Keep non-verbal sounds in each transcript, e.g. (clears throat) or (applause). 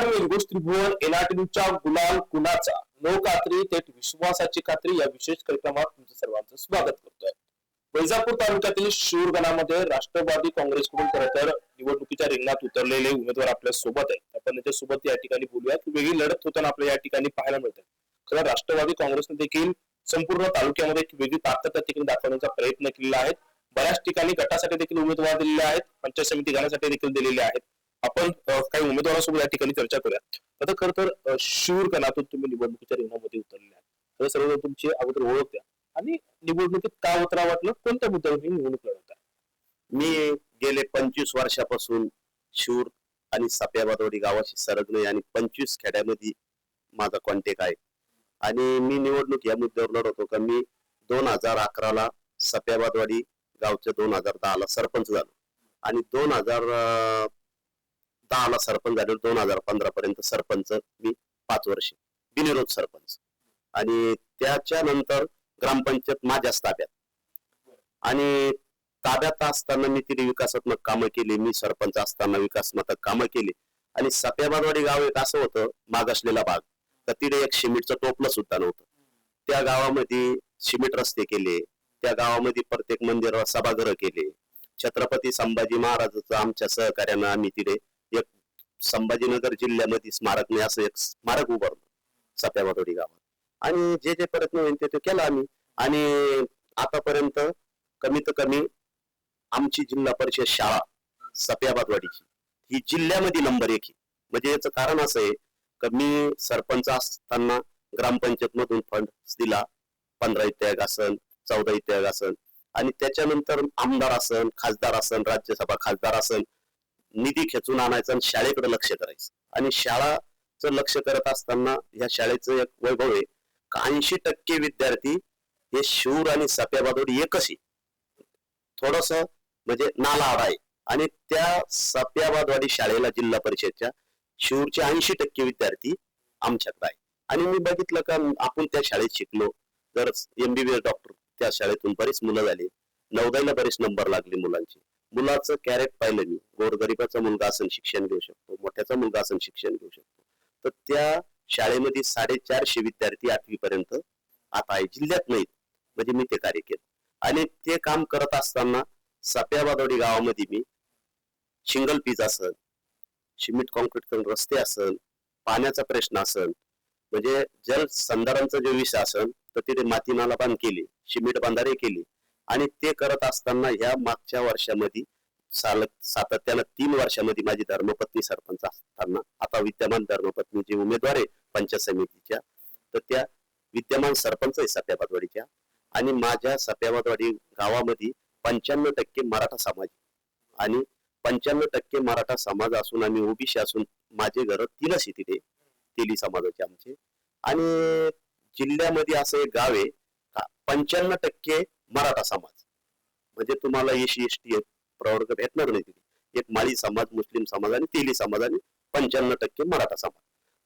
नमस्कार मी त्रिभुवन एनआरटीच्या गुलाल कुणाचा? नो कात्री थेट विश्वासाची खात्री या विशेष कार्यक्रमात तुमचं सर्वांचं स्वागत करतोय. वैजापूर तालुक्यातील शिवगणामध्ये राष्ट्रवादी काँग्रेसकडून खरं तर निवडणुकीच्या रिंगणात उतरलेले उमेदवार आपल्यासोबत आहेत. आपण त्याच्या सोबत या ठिकाणी बोलूया की वेगळी लढत होताना आपल्याला या ठिकाणी पाहायला मिळते खरं राष्ट्रवादी काँग्रेसने देखील संपूर्ण तालुक्यामध्ये एक वेगळी ताकद त्या ठिकाणी दाखवण्याचा प्रयत्न केलेला आहे. बऱ्याच ठिकाणी गटासाठी देखील उमेदवार दिलेले आहेत. पंचायत समिती गणासाठी देखील दिलेले आहेत. आपण काही उमेदवारांसोबत या ठिकाणी चर्चा करूया आता खरं तर शूरकणातून शूर तुम्ही निवडणुकीच्या रिंगणामध्ये उतरले आहात तर सर्व तुमची अगोदर ओळख द्या. आणि निवडणुकीत का उतरा वाटलं? कोणत्या मुद्द्यावर ही निवडणूक लढवता? आहे मी गेले पंचवीस वर्षापासून शूर आणि साप्याबादवाडी गावाशी सरगणे आणि पंचवीस खेड्यामध्ये माझा कॉन्टॅक्ट आहे. आणि मी निवडणूक या मुद्द्यावर लढवतो का? मी दोन हजार अकराला सप्याबादवाडी गावच्या दोन हजार दहाला सरपंच झालो. आणि दोन हजार दहाला सरपंच झालो दोन हजार पंधरा पर्यंत सरपंच मी पाच वर्ष. बिनविरोध सरपंच. आणि त्याच्या नंतर ग्रामपंचायत माझ्याच ताब्यात. आणि ताब्यात असताना मी तिथे विकासात्मक कामं केली मी सरपंच असताना विकासात्मक कामं केली. आणि सप्याबादवाडी गाव एक असं होतं मागासलेला भाग. तर तिथे एक सिमेंटचं टोपलं सुद्धा नव्हतं. त्या गावामध्ये सिमेंट रस्ते केले. त्या गावामध्ये प्रत्येक मंदिरावर सभागृह केले. छत्रपती संभाजी महाराजांचं आमच्या सहकार्यानं आम्ही तिथे संभाजीनगर जिल्ह्यामध्ये स्मारक नाही असं एक स्मारक उभारलं सप्याबादवाडी गावात. आणि जे जे प्रयत्न होईल ते ते केला आम्ही. आणि आतापर्यंत कमीत कमी आमची जिल्हा परिषद शाळा सप्याबादवाडीची ही जिल्ह्यामध्ये नंबर एक आहे. म्हणजे याचं कारण असं आहे का मी सरपंच असताना ग्रामपंचायत मधून फंड दिला. पंधरा इत्याग असन चौदा इत्याग असन. आणि त्याच्यानंतर आमदार असन खासदार असन राज्यसभा खासदार असन निधी खेचून आणायचा आणि शाळेकडे लक्ष करायचं. आणि शाळाचं लक्ष करत असताना ह्या शाळेचं एक वैभव आहे. ऐंशी टक्के विद्यार्थी हे शूर आणि सप्याबादोडी एकच आहे. थोडस म्हणजे नाला आडा आहे. आणि त्या सप्याबादवाडी शाळेला जिल्हा परिषदच्या शिवरचे ऐंशी टक्के विद्यार्थी आमच्याकडे आहे आणि मी बघितलं का आपण त्या शाळेत शिकलो. तर एमबीबीएस डॉक्टर त्या शाळेतून बरीच मुलं झाली. नवदाईला बरेच नंबर लागले मुलांचे. मुलाचं कॅरेट पाहिलं मी. गोरगरिबाचा मुलगा असून शिक्षण घेऊ शकतो. मोठ्याचा मुलगा असून शिक्षण घेऊ शकतो. तर त्या शाळेमध्ये साडेचारशे विद्यार्थी आठवी पर्यंत आता आहे. जिल्ह्यात नाहीत. म्हणजे मी ते कार्य केलं. आणि ते काम करत असताना सप्याबादवाडी गावामध्ये मी शिंगल पीज असल सिमेंट कॉन्क्रीट करून रस्ते असल पाण्याचा प्रश्न असल म्हणजे जल संधारांचा जो विषय असल तर तिथे माती नाला बांध केली सिमेंट बांधारे केली. आणि ते करत असताना ह्या मागच्या वर्षामध्ये साल सातत्यानं तीन वर्षामध्ये माझी धर्मपत्नी सरपंच असताना आता विद्यमान धर्मपत्नी जे उमेदवार आहे पंचायत समितीच्या तर त्या विद्यमान सरपंच आहे सप्याबादवाडीच्या आणि माझ्या सप्याबादवाडी गावामध्ये पंच्याण्णव टक्के मराठा समाज आणि पंच्याण्णव टक्के मराठा समाज असून आम्ही ओबीसी असून माझे घर तीनच आहे तिथे तेली समाजाचे आमचे. आणि जिल्ह्यामध्ये असं एक गाव आहे पंच्याण्णव टक्के मराठा समाज. म्हणजे तुम्हाला एसी एस टी प्रवर्ग भेटणार नाही तिथे. एक माळी समाज मुस्लिम समाज आणि तेली समाज आणि पंच्याण्णव टक्के मराठा समाज.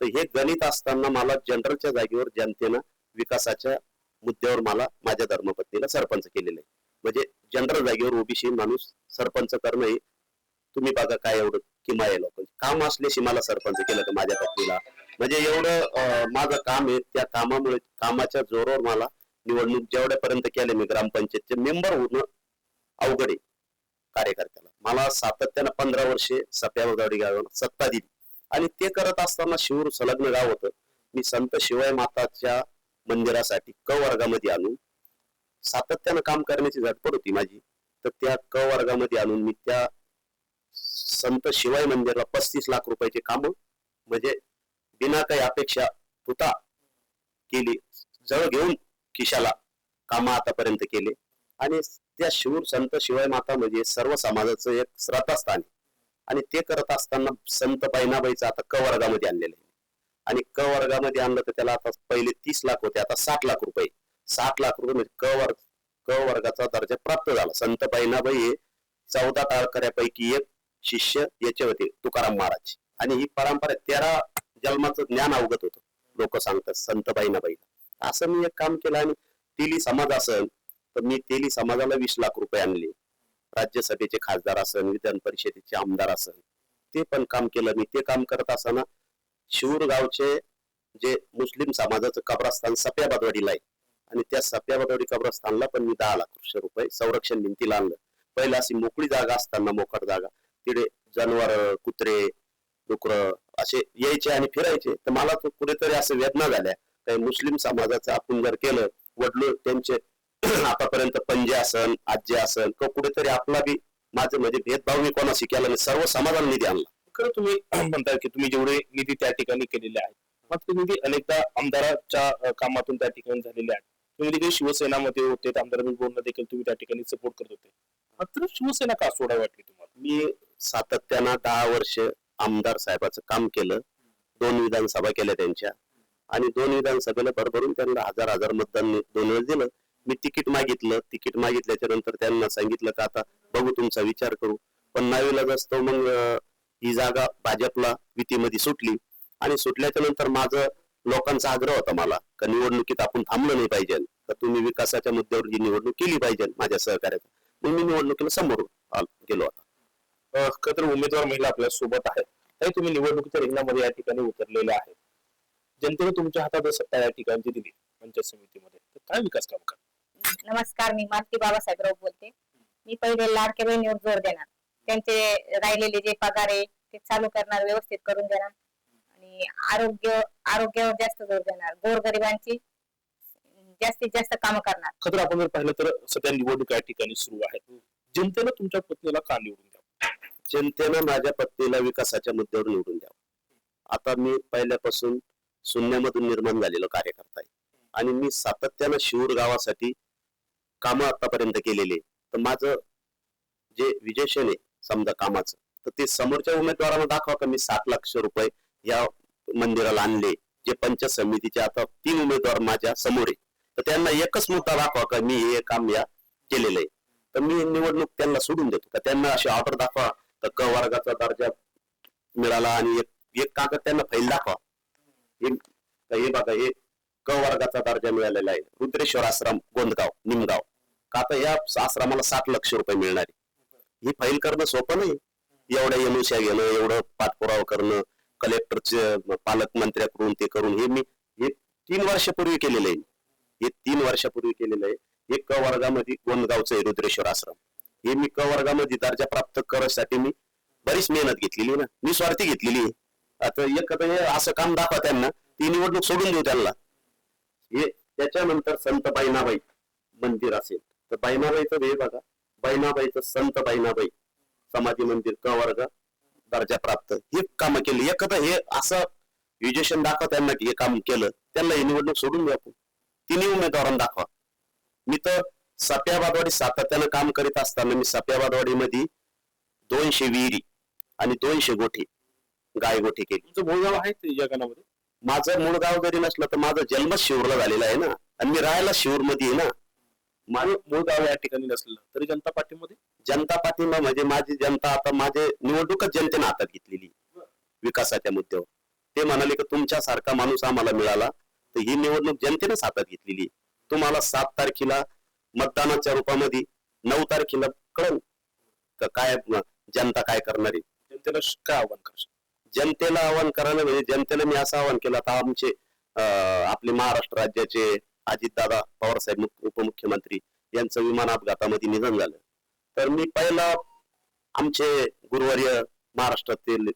तर हे गणित असताना मला जनरलच्या जागेवर जनतेनं विकासाच्या मुद्द्यावर मला माझ्या धर्मपत्नीला सरपंच केलेलं आहे. म्हणजे जनरल जागेवर ओबीसी माणूस सरपंच करणं हे तुम्ही बघा काय एवढं किमा या लोक काम असल्याशी मला सरपंच केलं का माझ्या पत्नीला. म्हणजे एवढं माझं काम आहे त्या कामामुळे कामाच्या जोरावर मला निवडणूक जेवढ्यापर्यंत केले मी ग्रामपंचायतचे मेंबर होणं अवघड आहे कार्यकर्त्याला. मला सातत्यानं पंधरा वर्षे सप्यावरगावडी गावाला सत्ता दिली. आणि ते करत असताना शिवूर संलग्न गाव होतं. मी संत शिवाय माताच्या मंदिरासाठी क वर्गामध्ये आणून सातत्यानं काम करण्याची झटपट होती माझी. तर त्या क वर्गामध्ये आणून मी त्या संत शिवाय मंदिरला पस्तीस लाख रुपयाचे काम म्हणजे बिना काही अपेक्षा तुता केली. जवळ घेऊन खिशाला कामा आतापर्यंत केले. आणि त्या शिवूर संत शिवाय माता म्हणजे सर्व समाजाचं एक श्रद्धास्थान आणि ते करत असताना संत बैनाबाईचं आता क वर्गामध्ये आणलेलं आहे. आणि क वर्गामध्ये आणलं तर त्याला आता पहिले तीस लाख होते आता साठ लाख रुपये. साठ लाख रुपये म्हणजे क वर्ग क वर्गाचा दर्जा प्राप्त झाला. संत बैनाबाई हे चौदा टाळकऱ्यापैकी एक शिष्य याचे होते तुकाराम महाराज. आणि ही परंपरा तेरा जन्माचं ज्ञान अवगत होतं. लोक सांगतात संत बैनाबाईला असं मी एक काम केलं आणि तेली समाज असेल तर मी तेली समाजाला वीस लाख रुपये आणले. राज्यसभेचे खासदार असन विधान परिषदेचे आमदार असन ते पण काम केलं. मी ते काम करत असताना शिवूर गावचे जे मुस्लिम समाजाचं कब्रस्थान सप्या बादवाडीला आहे. आणि त्या सप्या बादवाडी कब्रस्थानला पण मी दहा लाख रुपये संरक्षण भिंतीला आणलं. पहिला अशी मोकळी जागा असताना मोकट जागा. तिथे जनावर कुत्रे डुकर असे यायचे आणि फिरायचे. तर मला तर कुठेतरी असं वेदना झाल्या. काही मुस्लिम समाजाचं आपण जर केलं वडलो त्यांचे (clears throat) आतापर्यंत पंजे असन आजी असन किंवा कुठेतरी आपला बी माझं म्हणजे भेदभाव मी कोणाशी केला नाही सर्व समाजाला निधी आणला. खरं तुम्ही (clears throat) म्हणताय की तुम्ही जेवढे निधी त्या ठिकाणी केलेले आहेत मात्र निधी अनेकदा आमदाराच्या कामातून त्या ठिकाणी झालेले आहेत. तुम्ही देखील शिवसेनामध्ये होते आमदार बोलणं देखील तुम्ही त्या ठिकाणी सपोर्ट करत होते. मात्र शिवसेना का सोडावी वाटली तुम्हाला? मी सातत्यानं दहा वर्ष आमदार साहेबाचं काम केलं. दोन विधानसभा केल्या त्यांच्या. आणि दोन विधानसभेला भरभरून त्यांना हजार हजार मतदान दोन वेळेस दिलं. मी तिकीट मागितलं. तिकीट मागितल्याच्या नंतर त्यांना सांगितलं का आता बघू तुमचा विचार करू. पण नावीला असतो मग ही जागा भाजपला युतीमध्ये सुटली. आणि सुटल्याच्या नंतर माझं लोकांचा आग्रह होता मला का निवडणुकीत आपण थांबलं नाही पाहिजे. तर तुम्ही विकासाच्या मुद्द्यावर ही निवडणूक केली पाहिजे माझ्या सहकार्यात. मग मी निवडणुकीला समोर गेलो आता. खतर उमेदवार महिला आपल्यासोबत आहेत. तुम्ही निवडणुकीच्या रिंगणामध्ये या ठिकाणी उतरलेले आहेत. जनतेने तुमच्या हातात सत्ता या ठिकाणची दिली पंचायत समितीमध्ये. तर काय विकास काम करा नमस्कार मी मालती बाबासाहेब राव बोलते. मी पहिले लाडक्या बहिणीवर जोर देणार. त्यांचे राहिलेले जे पगार आहे ते चालू करणार व्यवस्थित करून देणार. आणि आरोग्य आरोग्यावर जास्त जोर देणार. गोरगरिबांची जास्तीत जास्त कामं करणार. खरं आपण जर पाहिलं तर सध्या निवडणूक या ठिकाणी सुरू आहेत. जनतेनं तुमच्या पत्नीला का निवडून द्या जनतेनं माझ्या पत्नीला विकासाच्या मुद्द्यावर निवडून द्यावं. आता मी पहिल्यापासून शून्यामधून निर्माण झालेलं कार्यकर्ता आहे आणि मी सातत्यानं शिवूर गावासाठी कामं आतापर्यंत केलेले तर माझं जे विजेशन आहे समजा कामाचं तर ते समोरच्या उमेदवारांना दाखवा का मी सात लक्ष रुपये या मंदिराला आणले जे पंचायत समितीचे आता तीन उमेदवार माझ्यासमोर आहे तर त्यांना एकच मुद्दा दाखवा का मी हे काम या केलेलं आहे. तर मी निवडणूक त्यांना सोडून देतो. का त्यांना अशी ऑर्डर दाखवा. तर क वर्गाचा दर्जा मिळाला आणि एक एक कागद त्यांना फाईल दाखवा. हे हे बघा हे क वर्गाचा दर्जा मिळालेला आहे. रुद्रेश्वर आश्रम गोंदगाव निमगाव. का आता या आश्रमाला सात लक्ष रुपये मिळणार आहे. ही फाईल करणं सोपं नाही. एवढ्या एनुशा घेणं एवढं पाठपुरावा करणं कलेक्टरचे पालकमंत्र्याकडून ते करून हे मी हे तीन वर्षापूर्वी केलेलं आहे. हे तीन वर्षापूर्वी केलेलं आहे. हे क वर्गामध्ये गोंदगावचं आहे रुद्रेश्वर आश्रम. हे मी क वर्गामध्ये दर्जा प्राप्त करण्यासाठी मी बरीच मेहनत घेतलेली आहे ना. मी स्वार्थी घेतलेली आहे. आता एखादं हे असं काम दाखवा त्यांना ती निवडणूक सोडून देऊ त्यांना. हे त्याच्यानंतर संत बाईनाबाई मंदिर असेल. तर बाईनाबाईचं हे बघा बाईनाबाईचं संत बाईनाबाई समाधी मंदिर क वर्ग दर्जा प्राप्त. हे काम केली. एखादं हे असं विजेशन दाखवा त्यांना की हे काम केलं. त्यांना ही निवडणूक सोडून द्या आपण. तिन्ही उमेदवारांना दाखवा. मी तर सप्याबादवाडी सातत्यानं काम करीत असताना मी सप्याबादवाडीमध्ये दोनशे विहिरी आणि दोनशे गोठी गाय गोठी केली. तुमचं मूळ गाव आहे ते या गावामध्ये माझं मूळ गाव जरी नसलं तर माझा जन्म शिवरला झालेला आहे ना. आणि मी राहायला शिवूरमध्ये आहे ना. माझं मूळ गाव या ठिकाणी नसलं तरी जनता पार्टीमध्ये जनता पाठिंबा म्हणजे माझी जनता आता माझे निवडणूकच जनतेने हातात घेतलेली. विकासाच्या मुद्द्यावर. ते म्हणाले की तुमच्यासारखा माणूस आम्हाला मिळाला तर ही निवडणूक जनतेनेच हातात घेतलेली. तुम्हाला सात तारखेला मतदानाच्या रूपामध्ये नऊ तारखेला कळन का काय जनता काय करणार जनतेला काय आव्हान करशील? जनतेला आवाहन करायला म्हणजे जनतेला मी असं आवाहन केलं. आता आमचे आपले महाराष्ट्र राज्याचे अजितदादा पवारसाहेब उपमुख्यमंत्री यांचं विमान अपघातामध्ये निधन झालं. तर मी पहिला आमचे गुरुवर्य महाराष्ट्रातील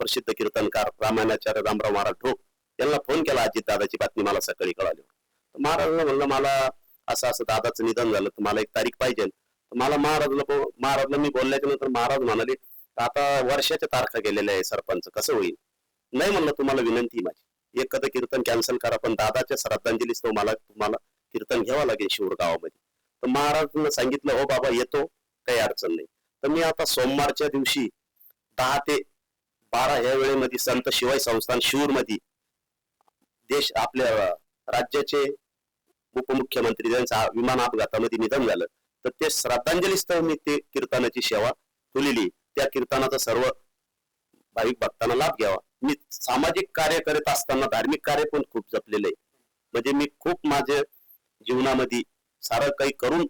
प्रसिद्ध कीर्तनकार रामायणाचार्य रामराव महाराज ढोक यांना फोन केला. अजितदादाची बातमी मला सकाळी कळाली. महाराजांना म्हणलं मला असं असं दादाचं निधन झालं. तर मला एक तारीख पाहिजे. तर मला महाराजला महाराजला मी बोलल्याच्या नंतर महाराज म्हणाले आता वर्षाच्या तारखा गेलेल्या आहे सरपंच. कसं होईल? नाही म्हणलं तुम्हाला विनंती माझी. माझी एखादं कीर्तन कॅन्सल करा पण दादाच्या श्रद्धांजलीच तो मला तुम्हाला कीर्तन घ्यावं लागेल शिवर गावामध्ये. तर महाराजांना सांगितलं हो बाबा येतो. काही अडचण नाही. तर मी आता सोमवारच्या दिवशी दहा ते बारा या वेळेमध्ये संत शिवाय संस्थान शिवूरमध्ये देश आपल्या राज्याचे उपमुख्यमंत्री त्यांचा विमान अपघातामध्ये निधन झालं तर ते श्रद्धांजली स्थळ मी ते कीर्तनाची सेवा खुलेली त्या कीर्तनाचा सर्व भाविक भक्तांना लाभ घ्यावा. मी सामाजिक कार्य करत असताना धार्मिक कार्य पण खूप जपलेले म्हणजे मी खूप माझ्या जीवनामध्ये सारं काही करून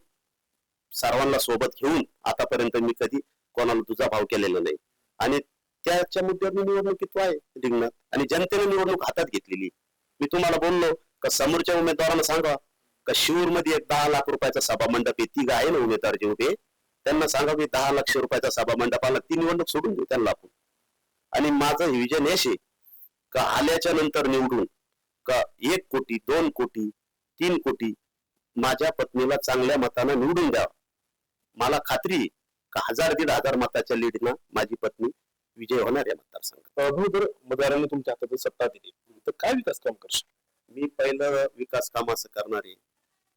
सर्वांना सोबत घेऊन आतापर्यंत मी कधी कोणाला तुझा भाव केलेला नाही. आणि त्याच्या मुद्द्यावर मी निवडणुकीत आहे रिंगणात. आणि जनतेने निवडणूक हातात घेतलेली. मी तुम्हाला बोललो का समोरच्या उमेदवारांना सांगा का शिवूरमध्ये एक दहा लाख रुपयाचा सभा मंडप आहे ती आहे ना उमेदवार जे उभे? त्यांना सांगा की दहा लाख रुपयाचा सभा मंडप आला ती निवडणूक सोडून देऊ त्यांना आपण. आणि माझं हे विजन आहे का आल्याच्यानंतर निवडून का एक कोटी दोन कोटी तीन कोटी माझ्या पत्नीला चांगल्या मतानं निवडून द्यावं मला खात्री का हजार दीड हजार मताच्या लीडनं माझी पत्नी विजय होणार आहे मतदारसंघात. अ, भाऊ जर मतदारांनी तुमच्या हातात सत्ता दिली तर काय विकास काम करशील? मी पहिलं विकास काम असं करणार आहे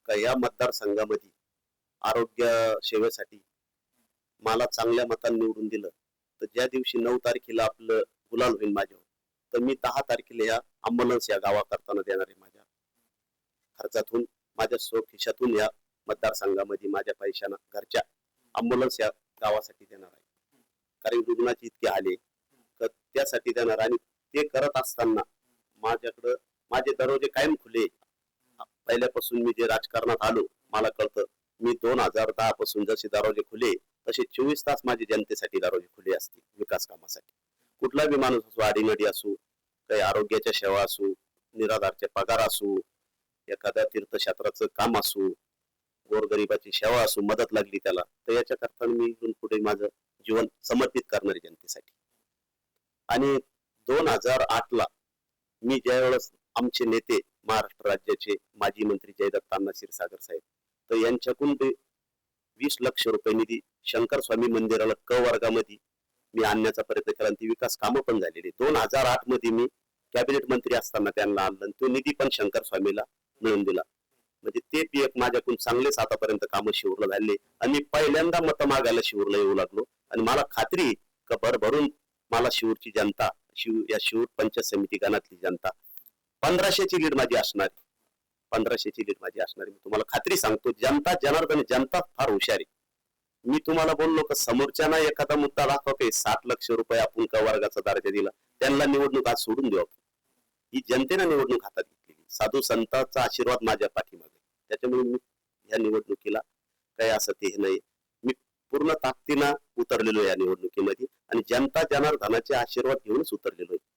का या मतदारसंघामध्ये आरोग्य सेवेसाठी मला चांगल्या मतांनी निवडून दिलं तर ज्या दिवशी नऊ तारखेला आपलं गुलाल होईल माझ्यावर तर मी दहा तारखेला या अम्बुलन्स या गावा करताना देणार आहे माझ्या खर्चातून माझ्या स्वखिशातून या मतदारसंघामध्ये माझ्या पैशानं घरच्या अम्बुलन्स या गावासाठी देणार आहे. कारण रुग्णाचे इतके आले तर त्यासाठी देणार आणि ते करत असताना माझ्याकडं माझे दरवाजे कायम खुले पहिल्यापासून मी जे राजकारणात आलो मला कळतं मी दोन हजार दहा पासून जसे दरवाजे खुले तसे चोवीस तास माझी जनतेसाठी दारोजी खुले असतील विकास कामासाठी. कुठला बी माणूस असो आडीनडी असो काही आरोग्याच्या सेवा असो निराधारचे पगार असो एखाद्या तीर्थक्षेत्राचं काम असो गोरगरिबाची सेवा असो मदत लागली त्याला तर याच्या करता मी इथून पुढे माझं जीवन समर्पित करणार जनतेसाठी. आणि दोन हजार आठ ला मी ज्या वेळेस आमचे नेते महाराष्ट्र राज्याचे माजी मंत्री जयदत्त अण्णा क्षीरसागर साहेब तर यांच्याकडून ते वीस लक्ष रुपये निधी शंकर स्वामी मंदिराला क वर्गामध्ये मी आणण्याचा प्रयत्न केला आणि ती विकास कामं पण झालेली. दोन हजार आठमध्ये मी कॅबिनेट मंत्री असताना त्यांना आणलं आणि तो निधी पण शंकर स्वामीला मिळून दिला. म्हणजे ते पी एक माझ्याकडून चांगलेच आतापर्यंत कामं शिवरला झाले. आणि मी पहिल्यांदा मतं मागायला शिवरला येऊ लागलो. आणि मला खात्री आहे का भरभरून मला शिवूरची जनता शिव या शिवूर पंचायत समिती गणातली जनता पंधराशेची लीड माझी असणार पंधराशेची लीड माझी असणार मी तुम्हाला खात्री सांगतो जनता जनार्दन जनता फार हुशार आहे. मी तुम्हाला बोललो का समोरच्याना एखादा मुद्दा दाखवा की लक्ष रुपये आपण का वर्गाचा दर्जा दिला? त्यांना निवडणूक आज सोडून देऊ आपण. ही जनतेनं निवडणूक हातात घेतलेली साधू संतांचा आशीर्वाद माझ्या पाठीमागे त्याच्यामुळे मी ह्या निवडणुकीला काही असं ते हे नाही. मी पूर्ण ताकदीनं उतरलेलो या निवडणुकीमध्ये आणि जनता जनार्दनाचे आशीर्वाद घेऊनच उतरलेलो आहे.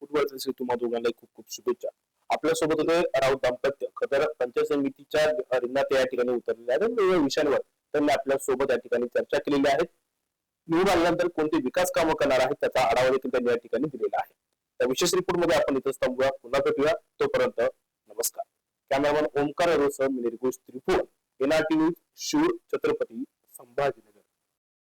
फुटबॉल तुम्हाला दोघांना खूप खूप शुभेच्छा. आपल्यासोबत होते राऊत दाम्पत्य. खतर पंचायत समितीच्या रिंगात या ठिकाणी उतरलेले आहेत. आणि वेगवेगळ्या विषयांवर त्यांनी आपल्यासोबत या ठिकाणी चर्चा केलेली आहे. निवडून आल्यानंतर कोणते विकास कामं करणार आहेत त्याचा आढावा देखील त्यांनी या ठिकाणी दिलेला आहे. त्या विशेष रिपोर्टमध्ये आपण इथं थांबूया. पुन्हा भेटूया. तोपर्यंत नमस्कार. कॅमेरामॅन ओमकार अरोसह मी निर्गोष त्रिपुर एनआरटी न्यूज शूर छत्रपती संभाजीनगर.